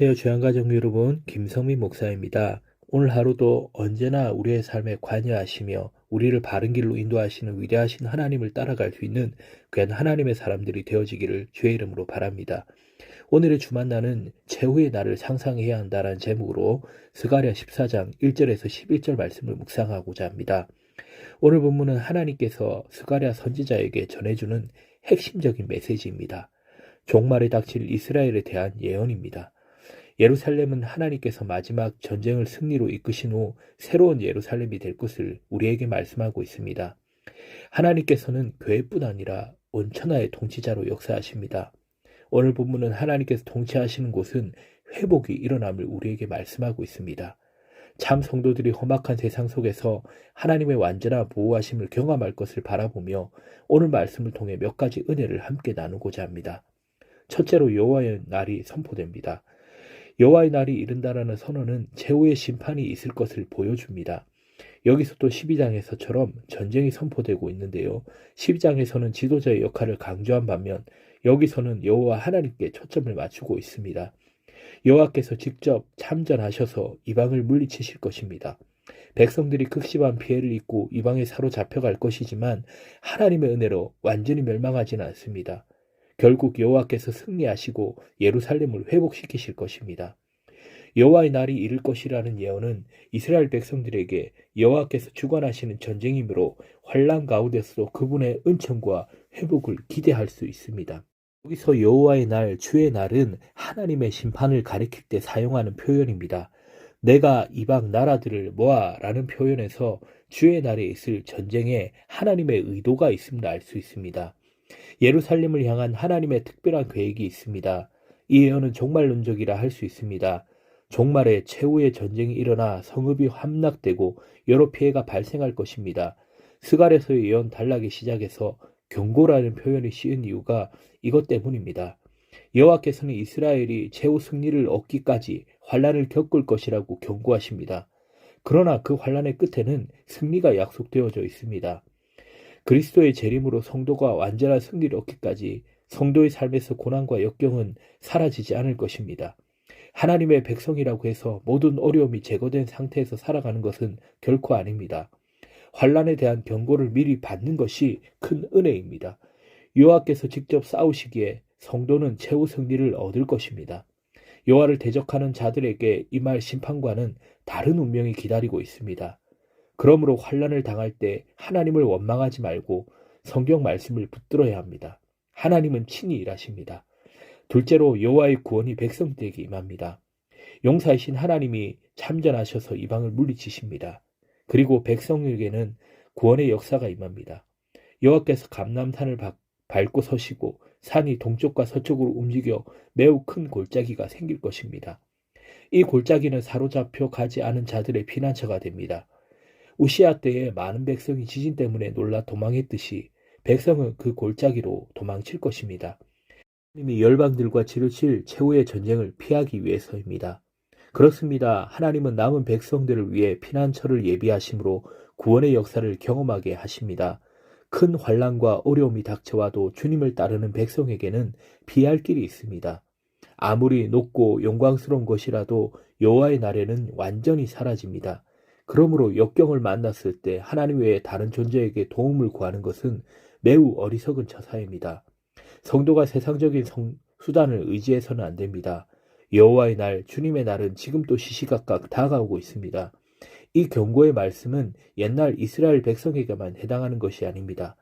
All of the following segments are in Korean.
안녕하세요. 주양가족 여러분, 김성민 목사입니다. 오늘 하루도 언제나 우리의 삶에 관여하시며 우리를 바른 길로 인도하시는 위대하신 하나님을 따라갈 수 있는 귀한 하나님의 사람들이 되어지기를 주의 이름으로 바랍니다. 오늘의 주만나는 최후의 날을 상상해야 한다라는 제목으로 스가랴 14장 1절에서 11절 말씀을 묵상하고자 합니다. 오늘 본문은 하나님께서 스가랴 선지자에게 전해주는 핵심적인 메시지입니다. 종말에 닥칠 이스라엘에 대한 예언입니다. 예루살렘은 하나님께서 마지막 전쟁을 승리로 이끄신 후 새로운 예루살렘이 될 것을 우리에게 말씀하고 있습니다. 하나님께서는 교회뿐 아니라 온천하의 통치자로 역사하십니다. 오늘 본문은 하나님께서 통치하시는 곳은 회복이 일어남을 우리에게 말씀하고 있습니다. 참 성도들이 험악한 세상 속에서 하나님의 완전한 보호하심을 경험할 것을 바라보며 오늘 말씀을 통해 몇 가지 은혜를 함께 나누고자 합니다. 첫째로 여호와의 날이 선포됩니다. 여호와의 날이 이른다라는 선언은 최후의 심판이 있을 것을 보여줍니다. 여기서도 12장에서처럼 전쟁이 선포되고 있는데요. 12장에서는 지도자의 역할을 강조한 반면 여기서는 여호와 하나님께 초점을 맞추고 있습니다. 여호와께서 직접 참전하셔서 이방을 물리치실 것입니다. 백성들이 극심한 피해를 입고 이방에 사로잡혀갈 것이지만 하나님의 은혜로 완전히 멸망하지는 않습니다. 결국 여호와께서 승리하시고 예루살렘을 회복시키실 것입니다. 여호와의 날이 이를 것이라는 예언은 이스라엘 백성들에게 여호와께서 주관하시는 전쟁이므로 환란 가운데서도 그분의 은총과 회복을 기대할 수 있습니다. 여기서 여호와의 날, 주의 날은 하나님의 심판을 가리킬 때 사용하는 표현입니다. 내가 이방 나라들을 모아라는 표현에서 주의 날에 있을 전쟁에 하나님의 의도가 있음을 알 수 있습니다. 예루살렘을 향한 하나님의 특별한 계획이 있습니다. 이 예언은 종말론적이라 할 수 있습니다. 종말에 최후의 전쟁이 일어나 성읍이 함락되고 여러 피해가 발생할 것입니다. 스갈에서의 예언 단락의 시작에서 경고라는 표현이 씌은 이유가 이것 때문입니다. 여호와께서는 이스라엘이 최후 승리를 얻기까지 환란을 겪을 것이라고 경고하십니다. 그러나 그 환란의 끝에는 승리가 약속되어져 있습니다. 그리스도의 재림으로 성도가 완전한 승리를 얻기까지 성도의 삶에서 고난과 역경은 사라지지 않을 것입니다. 하나님의 백성이라고 해서 모든 어려움이 제거된 상태에서 살아가는 것은 결코 아닙니다. 환란에 대한 경고를 미리 받는 것이 큰 은혜입니다. 여호와께서 직접 싸우시기에 성도는 최후 승리를 얻을 것입니다. 여호와를 대적하는 자들에게 이말 심판과는 다른 운명이 기다리고 있습니다. 그러므로 환란을 당할 때 하나님을 원망하지 말고 성경 말씀을 붙들어야 합니다. 하나님은 친히 일하십니다. 둘째로 여호와의 구원이 백성들에게 임합니다. 용사이신 하나님이 참전하셔서 이방을 물리치십니다. 그리고 백성에게는 구원의 역사가 임합니다. 여호와께서 감남산을 밟고 서시고 산이 동쪽과 서쪽으로 움직여 매우 큰 골짜기가 생길 것입니다. 이 골짜기는 사로잡혀 가지 않은 자들의 피난처가 됩니다. 우시아 때에 많은 백성이 지진 때문에 놀라 도망했듯이 백성은 그 골짜기로 도망칠 것입니다. 하나님이 열방들과 치르칠 최후의 전쟁을 피하기 위해서입니다. 그렇습니다. 하나님은 남은 백성들을 위해 피난처를 예비하심으로 구원의 역사를 경험하게 하십니다. 큰 환란과 어려움이 닥쳐와도 주님을 따르는 백성에게는 피할 길이 있습니다. 아무리 높고 영광스러운 것이라도 여호와의 날에는 완전히 사라집니다. 그러므로 역경을 만났을 때 하나님 외에 다른 존재에게 도움을 구하는 것은 매우 어리석은 처사입니다. 성도가 세상적인 성, 수단을 의지해서는 안 됩니다. 여호와의 날, 주님의 날은 지금도 시시각각 다가오고 있습니다. 이 경고의 말씀은 옛날 이스라엘 백성에게만 해당하는 것이 아닙니다.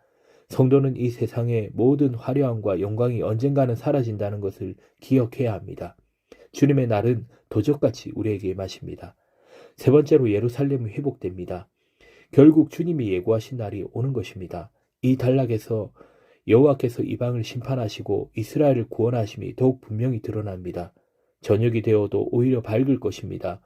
성도는 이 세상의 모든 화려함과 영광이 언젠가는 사라진다는 것을 기억해야 합니다. 주님의 날은 도적같이 우리에게 임하십니다. 세 번째로 예루살렘이 회복됩니다. 결국 주님이 예고하신 날이 오는 것입니다. 이 단락에서 여호와께서 이방을 심판하시고 이스라엘을 구원하심이 더욱 분명히 드러납니다. 저녁이 되어도 오히려 밝을 것입니다.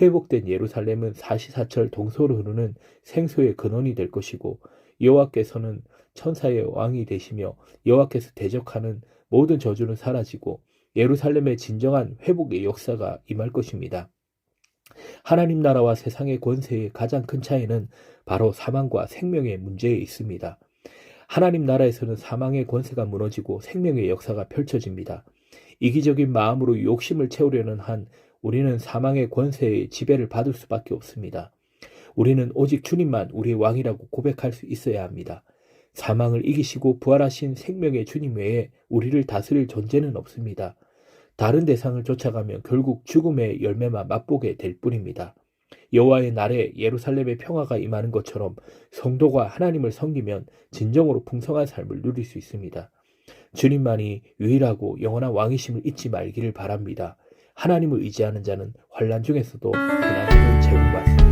회복된 예루살렘은 사시사철 동서로 흐르는 생소의 근원이 될 것이고 여호와께서는 천사의 왕이 되시며 여호와께서 대적하는 모든 저주는 사라지고 예루살렘의 진정한 회복의 역사가 임할 것입니다. 하나님 나라와 세상의 권세의 가장 큰 차이는 바로 사망과 생명의 문제에 있습니다. 하나님 나라에서는 사망의 권세가 무너지고 생명의 역사가 펼쳐집니다. 이기적인 마음으로 욕심을 채우려는 한 우리는 사망의 권세의 지배를 받을 수밖에 없습니다. 우리는 오직 주님만 우리의 왕이라고 고백할 수 있어야 합니다. 사망을 이기시고 부활하신 생명의 주님 외에 우리를 다스릴 존재는 없습니다. 다른 대상을 쫓아가면 결국 죽음의 열매만 맛보게 될 뿐입니다. 여호와의 날에 예루살렘의 평화가 임하는 것처럼 성도가 하나님을 섬기면 진정으로 풍성한 삶을 누릴 수 있습니다. 주님만이 유일하고 영원한 왕이심을 잊지 말기를 바랍니다. 하나님을 의지하는 자는 환란 중에서도 하나님을 제공받습니다.